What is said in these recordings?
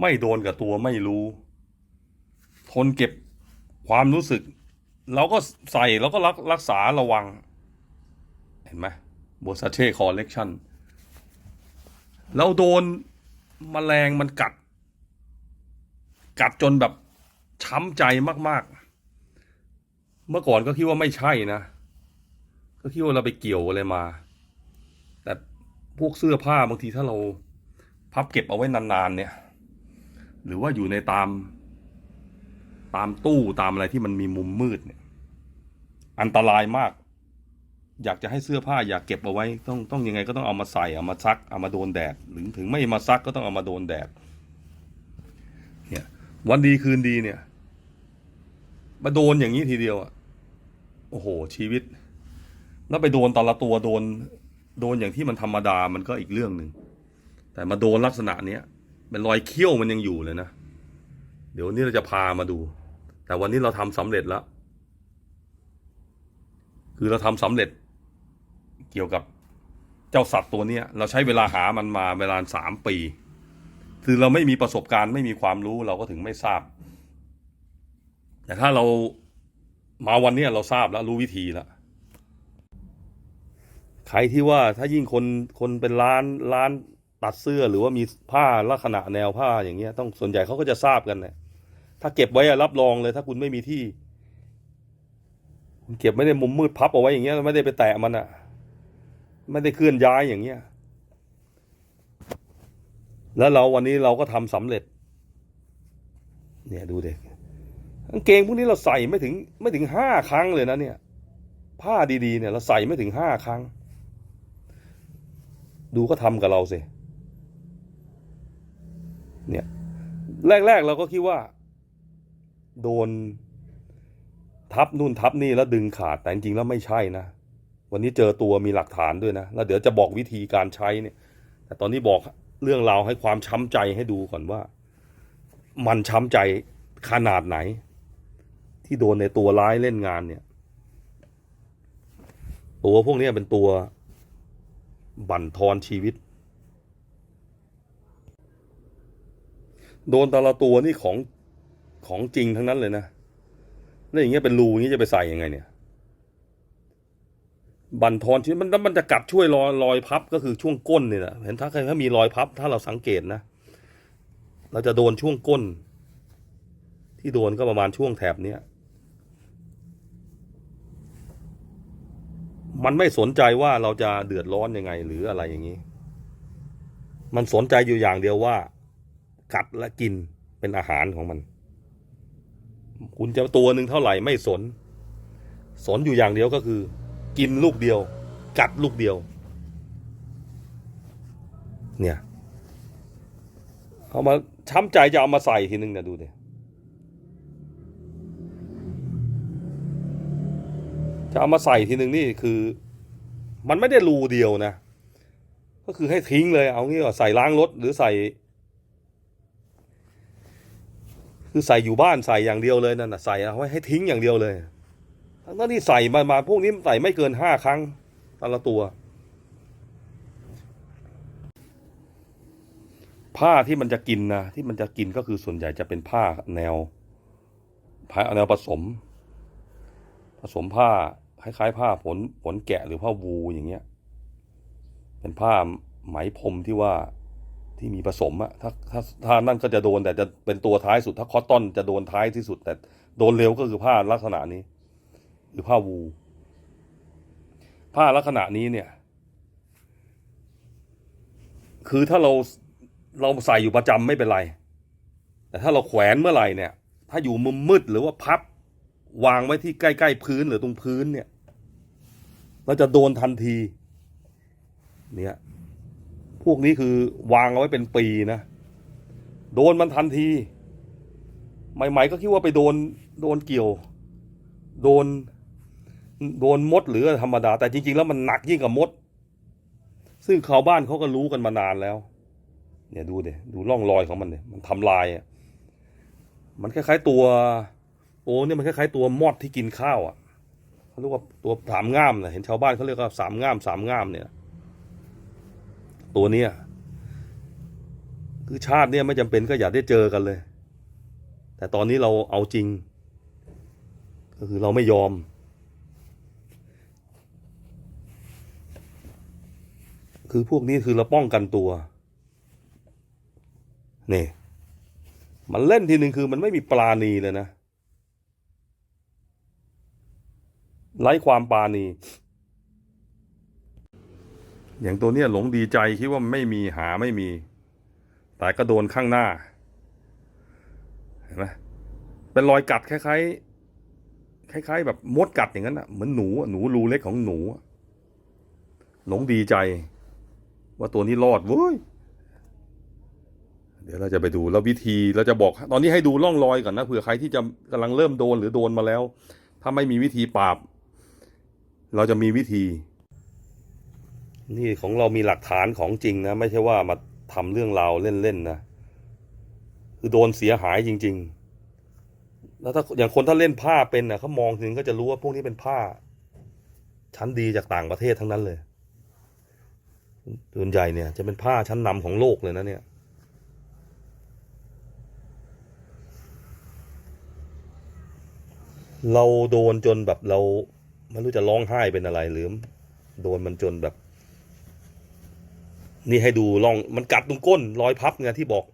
ไม่โดนกับตัวไม่รู้ ทนเก็บความรู้สึก เราก็ใส่เราก็รักรักษาระวัง เห็นไหมโบซาเช่คอลเลกชันเราโดนมแมลงมันกัด กัดจนแบบช้ำใจมาก ๆ เมื่อก่อนก็คิดว่าไม่ใช่นะ ก็คิดว่าเราไปเกี่ยวอะไรมา แต่พวกเสื้อผ้าบางทีถ้าเราพับเก็บเอาไว้นาน ๆ เนี่ย หรือว่าอยู่ในตาม ตามตู้ตามอะไรที่มันมีมุมมืดเนี่ย อันตรายมาก อยากจะให้เสื้อผ้าอยากเก็บเอาไว้ ต้องต้องยังไงก็ต้องเอามาใส่เอามาซักเอามาโดนแดดหรือถึงไม่มาซักก็ต้องเอามาโดนแดด เนี่ย วันดีคืนดีเนี่ยมาโดนอย่างนี้ทีเดียวอะโอ้โห ชีวิต แล้วไปโดนแต่ละตัวโดน โดนอย่างที่มันธรรมดามันก็อีกเรื่องหนึ่งแต่มาโดนลักษณะเนี้ย เป็นรอยเขี้ยวมันยังอยู่เลยนะ เดี๋ยวนี้เราจะพามาดู แต่วันนี้เราทำสำเร็จแล้ว คือเราทำสำเร็จ เกี่ยวกับเจ้าสัตว์ตัวเนี้ยเราใช้เวลาหามันมาเวลาสามปี คือเราไม่มีประสบการณ์ไม่มีความรู้เราก็ถึงไม่ทราบ แต่ถ้าเรามาวันนี้เราทราบแล้วรู้วิธีแล้วใครที่ว่าถ้ายิ่งคนคนเป็นร้านร้าน ตัดเสื้อหรือว่ามีผ้าลักษณะแนวผ้าอย่างเงี้ย ต้องส่วนใหญ่เขาก็จะทราบกันเนี่ยถ้าเก็บไว้รับรองเลย ถ้าคุณไม่มีที่ คุณเก็บไม่ได้มุมมืดพับเอาไว้อย่างเงี้ยไม่ได้ไปแตะมันอะไม่ได้เคลื่อนย้ายอย่างเงี้ย แล้วเราวันนี้เราก็ทำสำเร็จ เนี่ยดูเด็กกางเกงพวกนี้เราใส่ไม่ถึง ไม่ถึงห้าครั้งเลยนะเนี่ย ผ้าดีๆเนี่ย เราใส่ไม่ถึงห้าครั้ง ดูก็ทำกับเราสิ เนี่ยแรก ๆ เราก็คิดว่า โดนทับนู่นทับนี่แล้วดึงขาดแต่จริงๆแล้วไม่ใช่นะ วันนี้เจอตัวมีหลักฐานด้วยนะ แล้วเดี๋ยวจะบอกวิธีการใช้เนี่ย แต่ตอนนี้บอกเรื่องราวให้ความช้ำใจให้ดูก่อนว่า มันช้ำใจขนาดไหน ที่โดนในตัวร้ายเล่นงานเนี่ย ตัวพวกนี้เป็นตัว บั่นทอนชีวิต โดนแต่ละตัวนี่ของของจริงทั้งนั้นเลยนะแล้วอย่างเงี้ยเป็นรูอย่างนี้ยจะไปใส่ยังไงเนี่ย บันทอนชีวิตมันมันจะกัดช่วยรอยรอยพับก็คือช่วงก้นเนี่ยนะเห็นถ้าใครถ้ามีรอยพับ ถ้าเราสังเกตนะ เราจะโดนช่วงก้น ที่โดนก็ประมาณช่วงแถบเนี้ยมันไม่สนใจว่าเราจะเดือดร้อนยังไง หรืออะไรอย่างนี้ มันสนใจอยู่อย่างเดียวว่า กัดและกินเป็นอาหารของมัน คุณจะตัวหนึ่งเท่าไหร่ไม่สน สนอยู่อย่างเดียวก็คือ กินลูกเดียว กัดลูกเดียว เนี่ยเอามาช้ำใจจะเอามาใส่ทีนึงเนี่ยดูดิจะเอามาใส่ทีหนึ่งนี่คือ มันไม่ได้รูเดียวนะ ก็คือให้ทิ้งเลย เอางี้ก่อใส่ล้างรถหรือใส่ คือใส่อยู่บ้านใส่อย่างเดียวเลยนั่นนะใส่เอาไว้ให้ทิ้งอย่างเดียวเลยทั้งที่ใส่มามาพวกนี้ใส่ไม่เกินห้าครั้งแต่ละตัว ผ้าที่มันจะกินนะที่มันจะกินก็คือส่วนใหญ่จะเป็นผ้าแนวผ้าแนวผสม ผสมผ้าคล้ายๆผ้าผลผลแกะหรือผ้าวูอย่างเงี้ย เป็นผ้าไหมพรมที่ว่า ที่มีผสมอะถ้าถ้าถ้านั่นก็จะโดนแต่จะเป็นตัวท้ายสุด ถ้าคอตตอนจะโดนท้ายที่สุด แต่โดนเร็วก็คือผ้าลักษณะนี้หรือผ้าวูผ้าลักษณะนี้เนี่ย คือถ้าเราเราใส่อยู่ประจำไม่เป็นไร แต่ถ้าเราแขวนเมื่อไหร่เนี่ย ถ้าอยู่มุมมืดหรือว่าพับ วางไว้ที่ใกล้ๆพื้นหรือตรงพื้นเนี่ยเราจะโดนทันที เนี่ย พวกนี้คือวางเอาไว้เป็นปีนะ โดนมันทันที ใหม่ ๆ ก็คิดว่าไปโดนโดนเกี่ยว โดนโดนมดหรือธรรมดา แต่จริง ๆ แล้วมันหนักยิ่งกว่ามด ซึ่งชาวบ้านเขาก็รู้กันมานานแล้ว เนี่ยดูเดดูร่องรอยของมันเนี่ยมันทำลายอะมันคล้ายๆตัว โอ้เนี่ยมันคล้ายๆตัวมอดที่กินข้าวอะเขาเรียกว่าตัวสามง่ามนะเห็นชาวบ้านเขาเรียกว่าสามง่ามสามง่ามเนี่ย ตัวเนี้ยคือชาติเนี่ยไม่จำเป็นก็อย่าได้เจอกันเลย แต่ตอนนี้เราเอาจริง ก็คือเราไม่ยอม คือพวกนี้คือเราป้องกันตัวนี่มันเล่นทีหนึ่งคือมันไม่มีปราณีเลยนะไร้ความปราณี อย่างตัวเนี้ยหลงดีใจคิดว่าไม่มีหาไม่มี แต่ก็โดนข้างหน้า เห็นไหมเป็นรอยกัดคล้ายๆ คล้าย ๆ แบบมดกัดอย่างนั้นอะเหมือนหนูหนูรูเล็กของหนู หลงดีใจ ว่าตัวนี้รอดเว้ยเดี๋ยวเราจะไปดูแล้ววิธีเราจะบอก ตอนนี้ให้ดูร่องรอยก่อนนะเผื่อใครที่จะกำลังเริ่มโดนหรือโดนมาแล้ว ถ้าไม่มีวิธีปราบ เราจะมีวิธี นี่ของเรามีหลักฐานของจริงนะ ไม่ใช่ว่ามาทำเรื่องราวเล่นๆนะคือโดนเสียหายจริง ๆ แล้วถ้าอย่างคนถ้าเล่นผ้าเป็นนะเขามองถึงก็จะรู้ว่าพวกนี้เป็นผ้า ชั้นดีจากต่างประเทศทั้งนั้นเลยส่วนใหญ่เนี่ย จะเป็นผ้าชั้นนำของโลกเลยนะเนี่ยเราโดนจนแบบเราไม่รู้จะร้องไห้เป็นอะไรหรือ โดนมันจนแบบ นี่ให้ดูลองมันกัดตรงก้นรอยพับไงที่บอก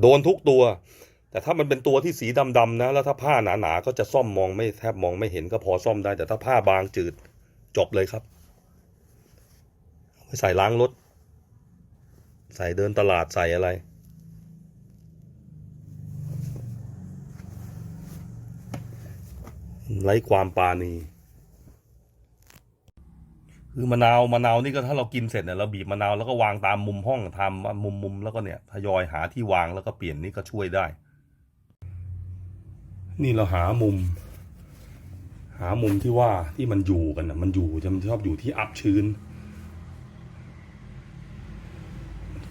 โดนทุกตัว แต่ถ้ามันเป็นตัวที่สีดำๆนะ แล้วถ้าผ้าหนาๆก็จะซ่อมมองไม่แทบมองไม่เห็นก็พอซ่อมได้ แต่ถ้าผ้าบางจืดจบเลยครับไปใส่ล้างรถ ใส่เดินตลาดใส่อะไร ไร้ความปาณีคือมะนาวมะนาวนี่ก็ถ้าเรากินเสร็จเนี่ยเราบีบมะนาวแล้วก็วางตามมุมห้องทำมุมมุมแล้วก็เนี่ยทยอยหาที่วางแล้วก็เปลี่ยนนี่ก็ช่วยได้ นี่เราหามุม หามุมที่ว่าที่มันอยู่กันนะมันอยู่จะมันชอบอยู่ที่อับชื้น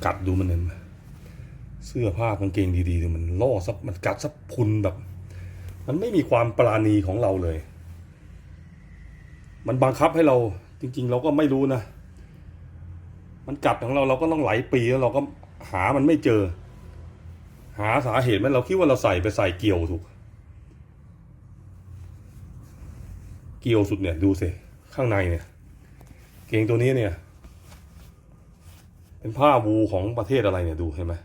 กัดดูมันเห็นเสื้อผ้ากางเกงดีๆดูมันล่อซับมันกัดซับพุนแบบ มันไม่มีความปราณีของเราเลย มันบังคับให้เราจริง ๆ เราก็ไม่รู้นะ มันกัดของเราเราก็ต้องไหลปีแล้วเราก็หามันไม่เจอ หาสาเหตุมันเราคิดว่าเราใส่ไปใส่เกี่ยวถูก เกี่ยวสุดเนี่ยดูสิข้างในเนี่ย เกงตัวนี้เนี่ย เป็นผ้าวูของประเทศอะไรเนี่ยดูเห็นไหม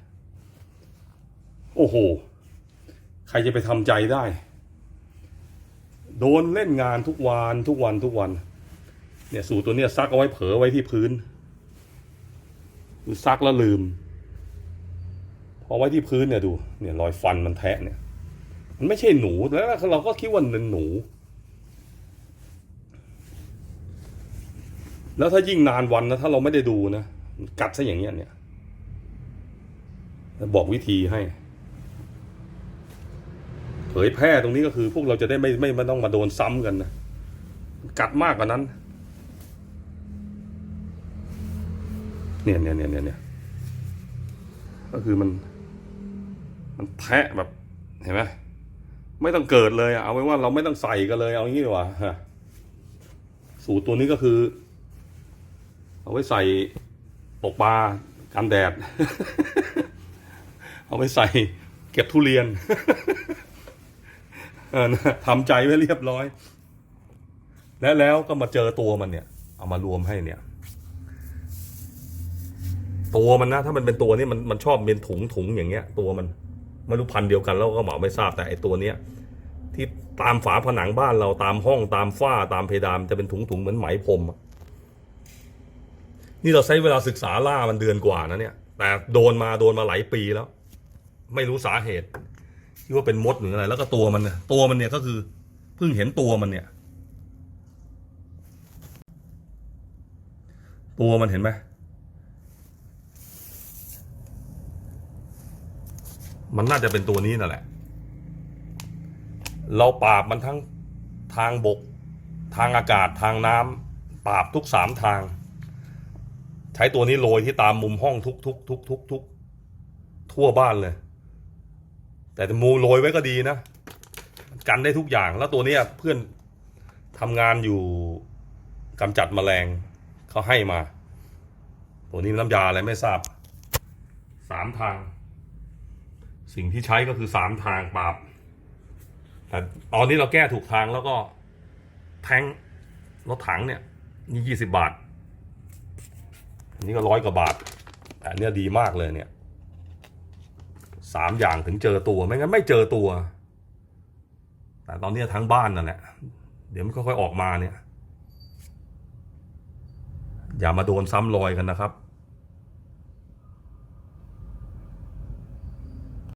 โอ้โห ใครจะไปทำใจได้ โดนเล่นงานทุกวันทุกวันทุกวัน เนี่ยสูตรตัวเนี้ยซักเอาไว้เผลอไว้ที่พื้นซักแล้วลืม พอไว้ที่พื้นเนี่ยดู เนี่ยรอยฟันมันแทะเนี่ย มันไม่ใช่หนูแล้วเราก็คิดว่ามันเป็นหนู แล้วถ้ายิ่งนานวันนะถ้าเราไม่ได้ดูนะกัดซะอย่างเงี้ยเนี่ย บอกวิธีให้ เผยแพร่ตรงนี้ก็คือ พวกเราจะได้ไม่ไม่ต้องมาโดนซ้ำกันนะกัดมากกว่านั้น เนี่ยเนี่ยเนี่ยเนี่ยเนี่ยก็คือมัน มันแทะแบบเห็นไหมไม่ต้องเกิดเลยอะเอาไว้ว่าเราไม่ต้องใส่กันเลย เอางี้ดีกว่าฮะสูตรตัวนี้ก็คือ เอาไว้ใส่ตกปลากันแดด เอาไว้ใส่เก็บทุเรียน ทำใจไว้เรียบร้อย แล้วแล้วก็มาเจอตัวมันเนี่ย เอามารวมให้เนี่ย ตัวมันนะถ้ามันเป็นตัวนี้มันมันชอบเป็นถุงถุงอย่างเงี้ย ตัวมันไม่รู้พันเดียวกันแล้วก็หมาไม่ทราบแต่ไอตัวเนี้ยที่ตามฝาผนังบ้านเราตามห้องตามฝ้าตามเพดานจะเป็นถุงถุงเหมือนไหมพรมนี่เราใช้เวลาศึกษาล่ามันเดือนกว่านะเนี่ย แต่โดนมาโดนมาหลายปีแล้ว ไม่รู้สาเหตุ ที่ว่าเป็นมดหรืออะไร แล้วก็ตัวมันเนี่ยตัวมันเนี่ยก็คือเพิ่งเห็นตัวมันเนี่ย ตัวมันเห็นไหมมันน่าจะเป็นตัวนี้นั่นแหละ เราปราบมันทั้งทางบก ทางอากาศทางน้ำปราบทุกสามทาง ใช้ตัวนี้โรยที่ตามมุมห้องทุกทุกทุกทุกทุกทั่วบ้านเลย แต่มูโรยไว้ก็ดีนะกันได้ทุกอย่างแล้วตัวนี้เพื่อนทำงานอยู่กำจัดแมลงเขาให้มา ตัวนี้น้ำยาอะไรไม่ทราบสามทาง สิ่งที่ใช้ก็คือสามทางปราบแต่ตอนนี้เราแก้ถูกทางแล้วก็แทงรถถังเนี่ยนี่ยี่สิบบาท อันนี้ก็ร้อยกว่าบาทแต่อันเนี้ยดีมากเลยเนี่ย สามอย่างถึงเจอตัวไม่งั้นไม่เจอตัว แต่ตอนนี้ทั้งบ้านนั่นแหละ เดี๋ยวมันค่อยๆออกมาเนี่ย อย่ามาโดนซ้ำรอยกันนะครับ